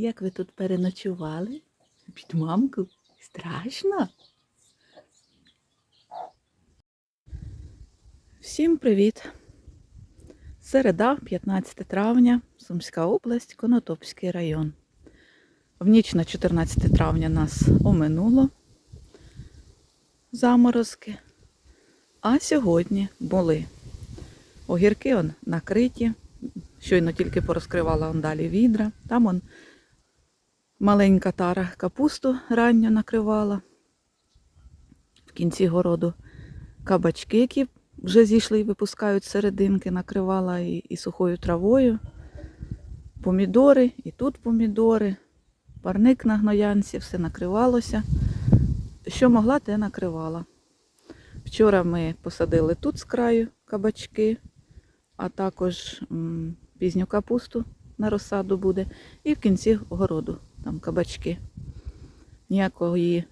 Як ви тут переночували? Під мамку? Страшно? Всім привіт! Середа, 15 травня, Сумська область, Конотопський район. В ніч на 14 травня нас оминуло заморозки, а сьогодні були огірки он накриті, щойно тільки порозкривала он далі відра. Там он маленька тара капусту ранньо накривала. В кінці городу кабачки, які вже зійшли і випускають серединки, накривала і, і сухою травою. Помідори, і тут помідори, парник на гноянці, все накривалося. Що могла, те накривала. Вчора ми посадили тут з краю кабачки, а також пізню капусту на розсаду буде. І в кінці городу там кабачки. Ніякої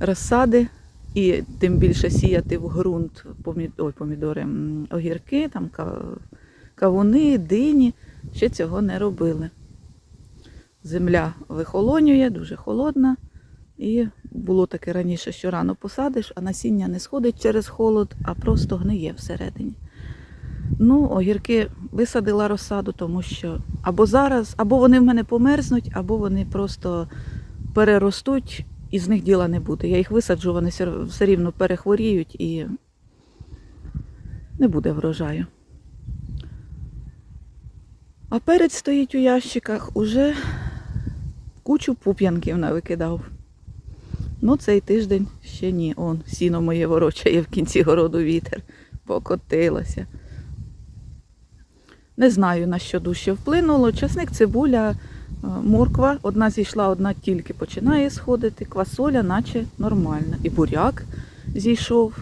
розсади, і тим більше сіяти в ґрунт помід... Помідори, огірки, там кавуни, дині. Ще цього не робили. Земля вихолонює, дуже холодна. І було таке раніше, що рано посадиш, а насіння не сходить через холод, а просто гниє всередині. Ну, огірки висадила розсаду, тому що або зараз, або вони в мене померзнуть, або вони просто переростуть і з них діла не буде. Я їх висаджу, вони все- рівно перехворіють і не буде врожаю. А перець стоїть у ящиках, уже кучу пуп'янків навикидав. Ну, цей тиждень ще ні. Он, сіно моє ворочає в кінці городу вітер. Покотилося. Не знаю, на що дужче вплинуло. Часник, цибуля, е, морква. Одна зійшла, одна тільки починає сходити. Квасоля, наче нормальна. І буряк зійшов.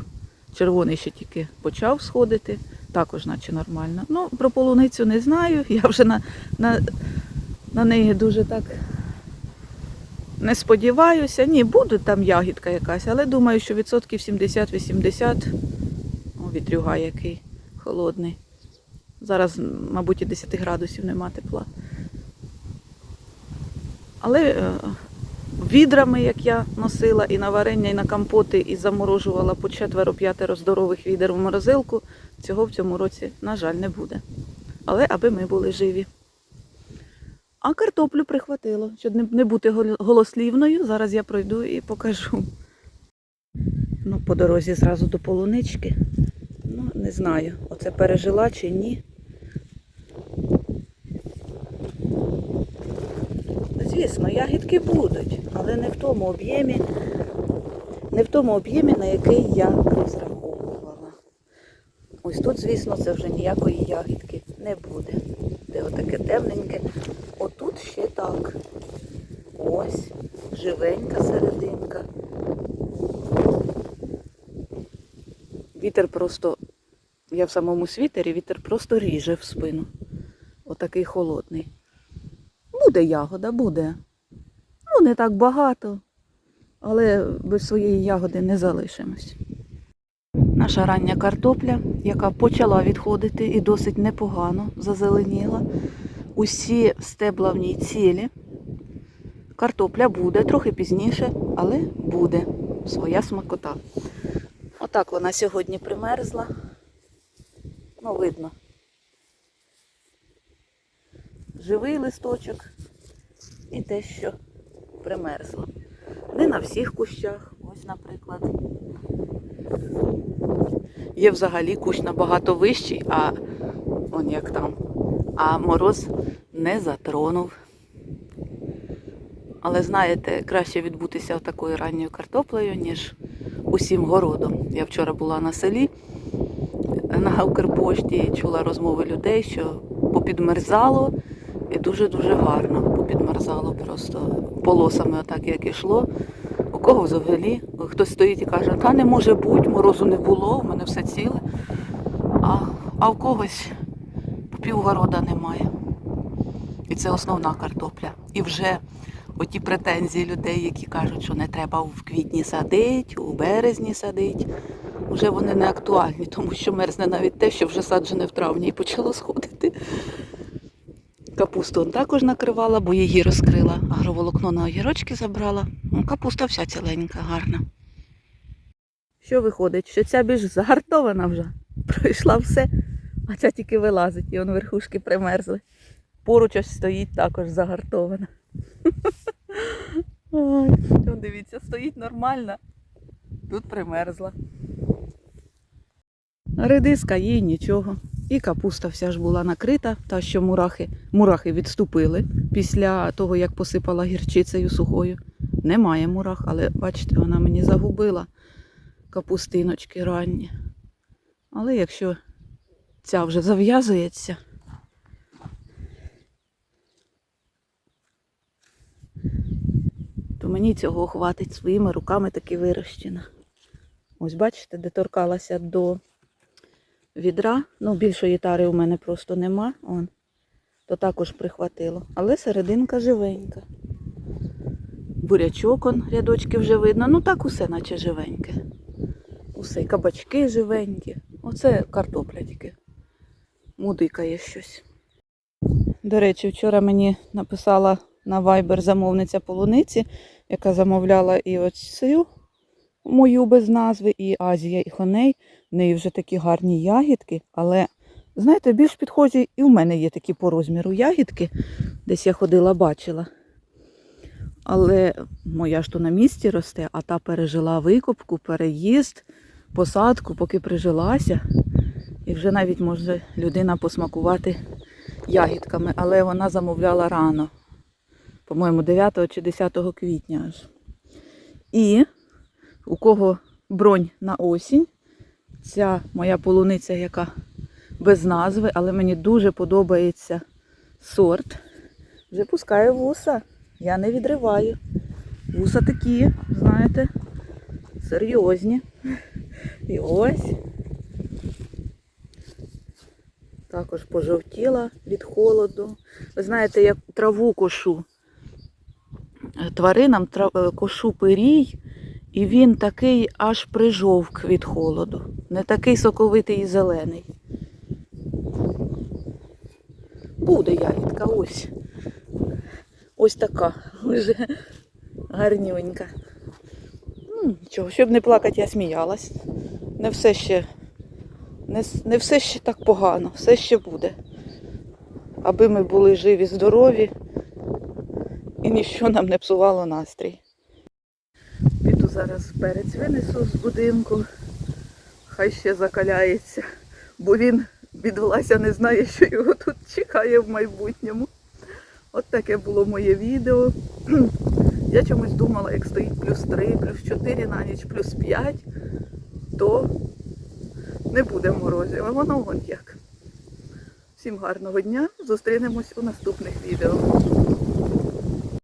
Червоний ще тільки почав сходити, також наче нормально. Ну, про полуницю не знаю. Я вже на, на, на неї дуже так не сподіваюся. Ні, буде там ягідка якась, але думаю, що відсотків 70-80. О, вітрюга який холодний. Зараз, мабуть, і 10 градусів нема тепла. Але е, відрами, як я носила, і на варення, і на компоти, і заморожувала по четверо-п'ятеро здорових відер в морозилку, цього в цьому році, на жаль, не буде. Але аби ми були живі. А картоплю прихватило, щоб не- бути голослівною. Зараз я пройду і покажу. Ну, по дорозі зразу до полунички. Ну, не знаю, оце пережила чи ні. Звісно, ягідки будуть, але не в тому об'ємі, не в тому об'ємі, на який я розраховувала. Ось тут, звісно, це вже ніякої ягідки не буде. Де отаке темненьке. Отут ще так. Ось, живенька серединка. Вітер просто, я в самому світері, вітер просто ріже в спину. Отакий холодний. Буде ягода, буде. Ну, не так багато, але без своєї ягоди не залишимось. Наша рання картопля, яка почала відходити і досить непогано зазеленіла. Усі стебла в ній цілі. Картопля буде трохи пізніше, але буде своя смакота. Отак вона сьогодні примерзла. Ну, видно. Живий листочок і те, що примерзло. Не на всіх кущах, ось, наприклад. Є взагалі кущ набагато вищий, а он як там. А мороз не затронув. Але знаєте, краще відбутися такою ранньою картоплею, ніж усім городом. Я вчора була на селі на Укрпошті чула розмови людей, що попідмерзало і дуже-дуже гарно. Попідмерзало просто полосами, отак як ішло. У кого взагалі? Хтось стоїть і каже, та не може бути, морозу не було, в мене все ціле. А, а в когось півгорода немає. І це основна картопля. І вже оті претензії людей, які кажуть, що не треба в квітні садити, у березні садити, вже вони не актуальні, тому що мерзне навіть те, що вже саджене в травні і почало сходити. Капусту також накривала, бо її розкрила. Агроволокно на огірочки забрала. Ну, капуста вся ціленька, гарна. Що виходить, що ця більш загартована вже. Пройшла все, а ця тільки вилазить, і он верхушки примерзли. Поруч ось стоїть також загартована. Ой, дивіться, стоїть нормально. Тут примерзла. Редиска їй нічого. І капуста вся ж була накрита, та що мурахи, мурахи відступили після того, як посипала гірчицею сухою. Немає мурах, але бачите, вона мені загубила капустиночки ранні. Але якщо ця вже зав'язується, то мені цього хватить своїми руками таки вирощена. Ось бачите, де торкалася до відра. Ну, більшої тари у мене просто нема. Он. То також прихватило. Але серединка живенька. Бурячок он, рядочки вже видно. Ну так усе наче живеньке. Усе, кабачки живенькі. Оце картопля тільки. Мудикає щось. До речі, вчора мені написала на Viber замовниця полуниці, яка замовляла і оцю мою без назви, і Азія, і Хоней. В неї вже такі гарні ягідки, але, знаєте, більш підхожі і в мене є такі по розміру ягідки. Десь я ходила, бачила. Але моя ж то на місці росте, а та пережила викопку, переїзд, посадку, поки прижилася. І вже навіть може людина посмакувати ягідками, але вона замовляла рано. По-моєму, 9 чи 10 квітня аж. І у кого бронь на осінь, ця моя полуниця, яка без назви, але мені дуже подобається сорт. Вже пускає вуса. Я не відриваю. Вуса такі, знаєте, серйозні. І ось. Також пожовтіла від холоду. Ви знаєте, як траву кошу. Тваринам е, кошу пирій, і він такий аж прижовк від холоду. Не такий соковитий і зелений. Буде ягідка, ось. Ось така, вже гарнюнька. Ну, нічого, щоб не плакати, я сміялась. Не все ще, не, не все ще так погано, все ще буде. Аби ми були живі, здорові і ніщо нам не псувало настрій. Зараз перець винесу з будинку. Хай ще закаляється, бо він бідолася не знає, що його тут чекає в майбутньому. От таке було моє відео. Я чомусь думала, як стоїть плюс 3, плюс 4 на ніч, плюс 5, то не буде морозів. А воно вон як. Всім гарного дня. Зустрінемось у наступних відео.